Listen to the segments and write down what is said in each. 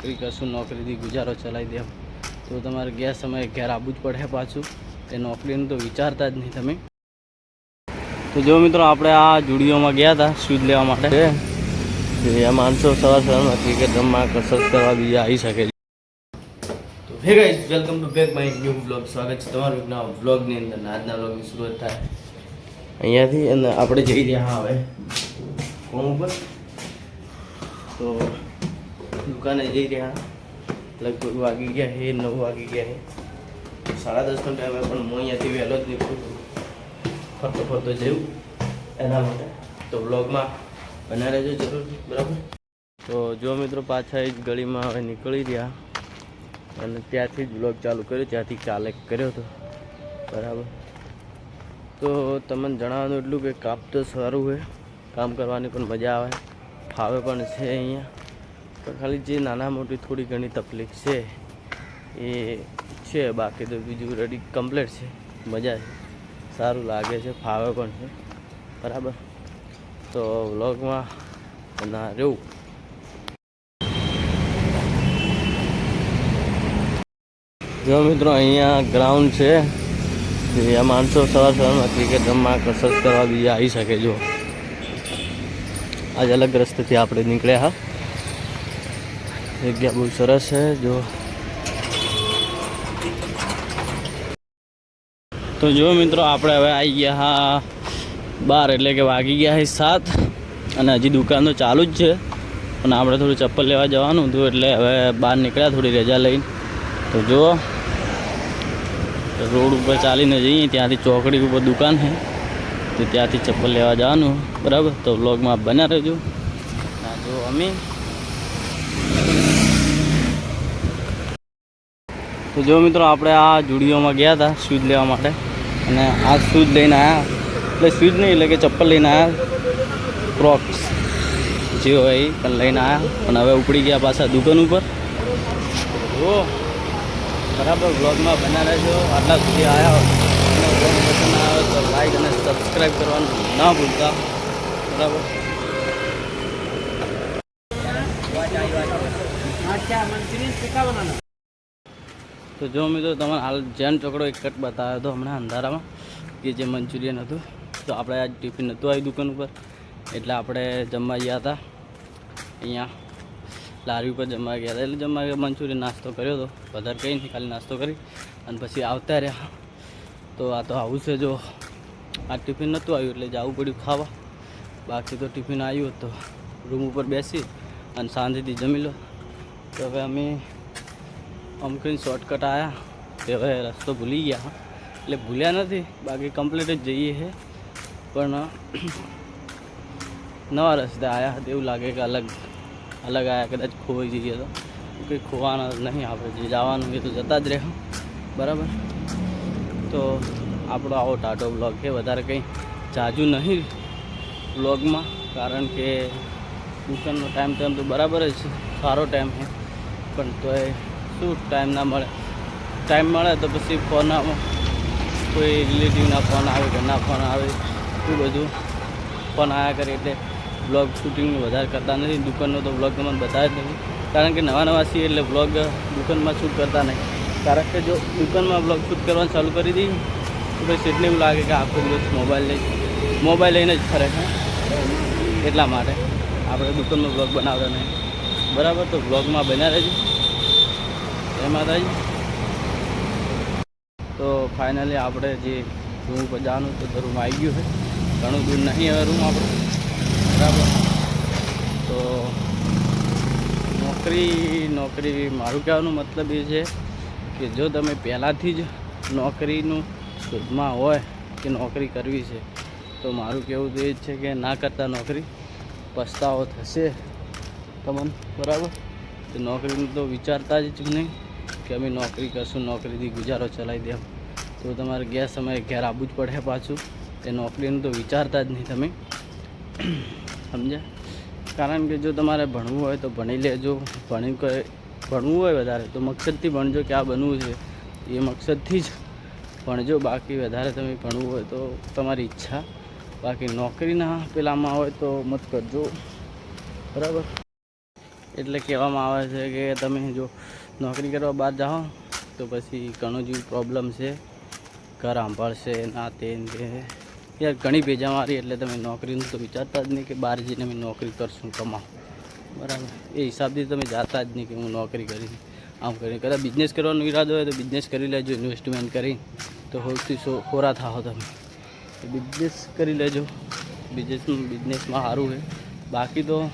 નોકરી કરશું નોકરીથી ગુજારો ચલાવી દેમ તો તમારે ગયા સમયે ઘેર આવવું જ પડે પાછું. એ નોકરીનું તો વિચારતા જ નહીં તમે. તો જો મિત્રો આપણે આ જુડીઓમાં ગયા હતા શૂઝ લેવા માટે. આ માણસો સવાર સવારમાં ક્રિકેટ રમવા કસરત કરવા બીજા આવી શકે છે. તો hey guys welcome to back my new blog સ્વાગત છે તમારું નવા બ્લોગની અંદર. આજના બ્લોગની શરૂઆત થાય. અહીંયાથી અને આપણે જઈ રહ્યા હવે. કોમ ઉપર? તો દુકાને જઈ રહ્યા. લગભગ વાગી ગયા છે નવ વાગી ગયા છે સાડા દસનો ટાઈમે પણ હું અહીંયાથી વહેલો જ નીકળું છું. ફરતો ફરતો જવું એના માટે. તો બ્લોગમાં બના રહેજો જરૂર, બરાબર? તો જો મિત્રો, પાછા એ જ ગળીમાં હવે નીકળી રહ્યા. અને ત્યાંથી જ બ્લોગ ચાલુ કર્યો, ત્યાંથી ચાલે કર્યો હતો. બરાબર? તો તમને જણાવવાનું એટલું કે કાપ તો સારું હોય કામ કરવાની પણ મજા આવે. ફાવે પણ છે અહીંયા. પણ ખાલી જે નાના મોટી થોડી ઘણી તકલીફ છે, એ છે બાકી તો બીજું રેડી કમ્પ્લીટ છે. મજા છે. સારું લાગે છે, ફાવે પણ છે. બરાબર. તો વ્લોગમાં ના રહેવું. જો મિત્રો, અહીંયા ગ્રાઉન્ડ છે. અહીંયા માણસો સવાર સવારમાં ક્રિકેટ રમવા, કસરત કરવા બીજા આવી શકે જો આજ અલગ રસ્તેથી આપણે નીકળ્યા, હા. જગ્યા બહુ સરસ છે, જો. તો જો મિત્રો, આપણે હવે આવી ગયા હા, બાર એટલે કે વાગી ગયા છે સાત, અને હજી દુકાન તો ચાલુ જ છે. પણ આપણે થોડું ચપ્પલ લેવા જવાનું હતું, એટલે હવે બહાર નીકળ્યા થોડી રજા લઈને. તો જુઓ રોડ ઉપર ચાલીને જઈએ, ત્યાંથી ચોકડી ઉપર દુકાન છે. તો ત્યાંથી ચપ્પલ લેવા જવાનું, બરાબર? તો વ્લોગમાં બન્યા રહેજો. જો અમે તો જો મિત્રો આપણે આ જુડીઓમાં ગયા હતા શૂઝ લેવા માટે. અને આ શૂઝ લઈને આવ્યા એટલે શૂઝ નહીં, એટલે કે ચપ્પલ લઈને આવ્યા ક્રોક્સ જે હોય એ પણ લઈને આવ્યા પણ હવે ઉપડી ગયા પાછા દુકાન ઉપર. જો બરાબર બ્લોગમાં બના રહેજો. આટલા સુધી આવ્યા અને આવે તો લાઈક અને સબસ્ક્રાઈબ કરવાનું ના ભૂલતા. બરાબર? તો જો મિત્રો તમારે હાલ જૈન ચોકડો એક કટ બતાવ્યો હતો હમણાં અંધારામાં, કે જે મંચુરિયન હતું. તો આપણે આજ ટિફિન નહોતું આવ્યું દુકાન ઉપર, એટલે આપણે જમવા ગયા હતા. અહીંયા લારી ઉપર જમવા ગયા હતા. એટલે જમવા ગયા, મંચુરિયન નાસ્તો કર્યો હતો. વધારે કંઈ નહીં, ખાલી નાસ્તો કરી અને પછી આવતા રહ્યા. તો આ તો આવું છે જો. આ ટિફિન નહોતું આવ્યું, એટલે જવું પડ્યું ખાવા. બાકી તો ટિફિન આવ્યું તો રૂમ ઉપર બેસી અને શાંતિથી જમી લો. તો હવે અમે અમકીને શોર્ટકટ આવ્યા તે હવે રસ્તો ભૂલી ગયા. એટલે ભૂલ્યા નથી. બાકી કમ્પ્લીટ જ જઈએ છે. પણ નવા રસ્તે આવ્યા હતા એવું લાગે કે અલગ અલગ આવ્યા કદાચ ખોવાઈ જઈએ તો. કંઈ ખોવાના નહીં આપણે જે જવાનું એ તો જતા જ રહે. બરાબર? તો આપણો આવો ટાટો બ્લોગ છે. વધારે કંઈ જાજુ નહીં બ્લોગમાં કારણ કે દુકાનનો ટાઈમ ટાઈમ તો બરાબર જ છે સારો ટાઈમ છે. પણ તોય શું ટાઈમ ના મળે? ટાઈમ મળે તો પછી ફોન કોઈ રિલેટિવના ફોન આવે ઘરના ફોન આવે, શું બધું? ફોન આવ્યા કરે એટલે બ્લોગ શૂટિંગ વધારે કરતા નથી. દુકાનનો તો બ્લોગ તમને બતાવે જ નથી કારણ કે નવા નવા છીએ એટલે બ્લોગ દુકાનમાં શૂટ કરતા નહીં. કારણ કે જો દુકાનમાં બ્લોગ શૂટ કરવાનું ચાલુ કરી દઈએ, તો પછી એટલે એવું લાગે કે આખો દિવસ મોબાઈલ લઈ મોબાઈલ લઈને જ ફરે છે. એટલા માટે આપણે દુકાનનો બ્લોગ બનાવતા નહીં. બરાબર? તો બ્લોગમાં બન્યા રહેજો. જય માતાજી. તો ફાઇનલી આપણે જે રૂમ ઉપર જવાનું તો રૂમ આવી ગયું છે. ઘણું દૂર નહીં હવે રૂમ આપણે. બરાબર. તો નોકરી નોકરી મારું કહેવાનું મતલબ એ છે કે જો તમે પહેલાંથી જ નોકરીનું શોધમાં હોય કે નોકરી કરવી છે, તો મારું કહેવું તો એ જ છે કે ના કરતા નોકરી પસ્તાવો થશે તમને. બરાબર? તો નોકરીનું તો વિચારતા જ નહીં. કે અમે નોકરી કરશું, નોકરીથી ગુજારો ચલાવી દેવ તો તમારે ગયા સમયે ઘેર આવવું જ પડે પાછું. એ નોકરીનું તો વિચારતા જ નહીં તમે. સમજ્યા? કારણ કે જો તમારે ભણવું હોય તો ભણી લેજો. ભણી ભણવું હોય વધારે, તો મકસદથી ભણજો કે આ બનવું છે. એ મકસદથી જ ભણજો. બાકી વધારે તમે ભણવું હોય તો તમારી ઈચ્છા. બાકી નોકરીના પેલામાં હોય તો મત કરજો. બરાબર? એટલે કહેવામાં આવે છે કે તમે જો નોકરી કરવા બહાર જાઓ, તો પછી ઘણું જેવું પ્રોબ્લેમ છે. ઘર સાંભળશે, ના તે યાર, ઘણી ભેજા મારી એટલે તમે નોકરીનું તો વિચારતા જ નહીં કે બહાર જઈને અમે નોકરી કરશું કમાઉં બરાબર. એ હિસાબથી તમે જાતા જ નહીં કે હું નોકરી કરીશ. આમ કરી કદાચ બિઝનેસ કરવાનો ઈરાદો હોય તો બિઝનેસ કરી લેજો ઇન્વેસ્ટમેન્ટ કરી તો સૌથી સો, ખોરા થાઓ તમે. બિઝનેસ કરી લેજો. બિઝનેસ બિઝનેસમાં સારું છે. બાકી તો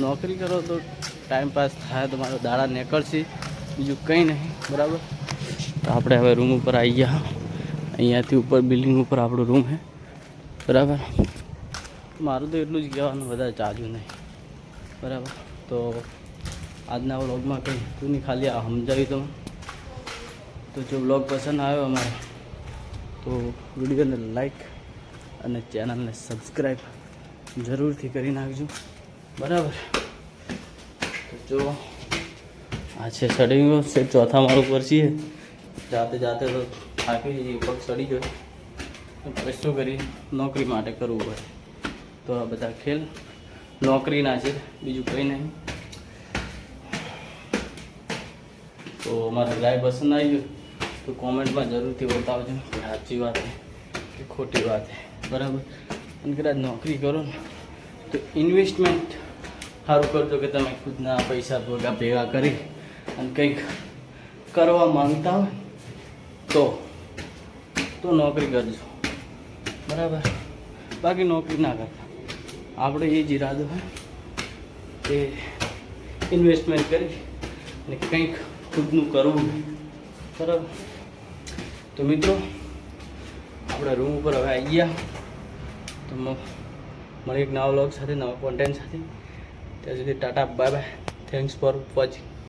નોકરી કરો તો ટાઈમ પાસ થાય તો મારો દાડા નીકળશે. બીજું કંઈ નહીં, બરાબર? તો આપણે હવે રૂમ ઉપર આવી ગયા. અહીંયાથી ઉપર બિલ્ડિંગ ઉપર આપણો રૂમ છે. બરાબર? મારું તો એટલું જ કહેવાનું, વધારે ચાર્જું નહીં. બરાબર? તો આજના વ્લોગમાં કંઈ તું નહીં, ખાલી આ સમજાવી તમે તો જો વ્લોગ પસંદ આવ્યો અમારે, તો વિડીયોને લાઈક અને ચેનલને સબસ્ક્રાઈબ જરૂરથી કરી નાખજો. બરાબર? જો, આ છે સડી ગયો. છે ચોથા માળ ઉપર છીએ. જાતે જાતે તો થાકી જઈએ પગ સડી ગયો. પછી શું કરી નોકરી માટે કરવું પડે. તો આ બધા ખેલ નોકરીના છે, બીજું કંઈ નહીં. તો મારે ગાય પસંદ આવી ગયું. તો કોમેન્ટમાં જરૂરથી બતાવજો. કે સાચી વાત છે કે ખોટી વાત છે. બરાબર? અને કદાચ નોકરી કરો ને, તો ઇન્વેસ્ટમેન્ટ સારું કરજો કે તમે ખુદના પૈસા ભેગા ભેગા કરી અને કંઈક કરવા માંગતા હોય તો તો નોકરી કરજો. બરાબર? બાકી નોકરી ના કરતા. આપણે એ જ ઈરાદો હોય કે ઇન્વેસ્ટમેન્ટ કરી અને કંઈક ખુદનું કરવું બરાબર? તો મિત્રો, આપણે રૂમ ઉપર હવે આવી ગયા. તો મ- મળી એક નવા વ્લોગ સાથે, નવા કોન્ટેન્ટ સાથે त्यासाठी tata bye bye thanks for watching